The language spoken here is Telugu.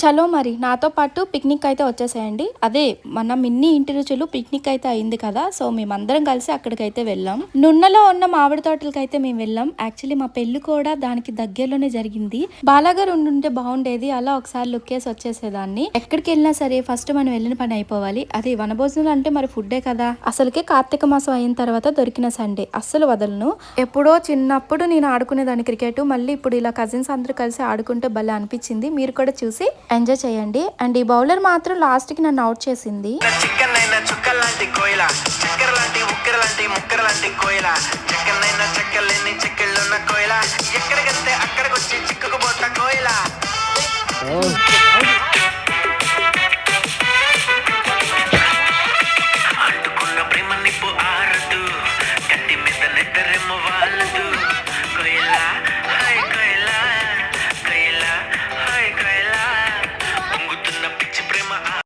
చలో మరి నాతో పాటు పిక్నిక్ అయితే వచ్చేసేయండి. అదే మన మిన్ని ఇంటి రుచులు పిక్నిక్ అయితే అయింది కదా సో మేమందరం కలిసి అక్కడికైతే వెళ్ళాం. నున్నలో ఉన్న మామిడి తోటలకి అయితే మేము వెళ్ళాం. యాక్చువల్లీ మా పెళ్ళి కూడా దానికి దగ్గరలోనే జరిగింది. బాలాగారు ఉండుంటే బాగుండేది. అలా ఒకసారి లుక్ వేసి వచ్చేసేదాన్ని. ఎక్కడికి వెళ్ళినా సరే ఫస్ట్ మనం వెళ్ళిన పని అయిపోవాలి. అది వనభోజనాలు అంటే మరి ఫుడ్డే కదా. అసలుకే కార్తీక మాసం అయిన తర్వాత దొరికిన సండే అస్సలు వదలను. ఎప్పుడో చిన్నప్పుడు నేను ఆడుకునేదాన్ని క్రికెట్. మళ్ళీ ఇప్పుడు ఇలా కజిన్స్ అందరూ కలిసి ఆడుకుంటే భలే అనిపించింది. మీరు కూడా చూసి ఎంజాయ్ చేయండి. అండ్ ఈ బౌలర్ మాత్రం లాస్ట్కి నన్ను అవుట్ చేసింది. చికెన్ అయినా చుక్కల లాంటి కోయిల చక్కెర లాంటి ఉక్కెర లాంటి ముక్కర లాంటి కోయిల చికెన్ అయినా చెక్కలేని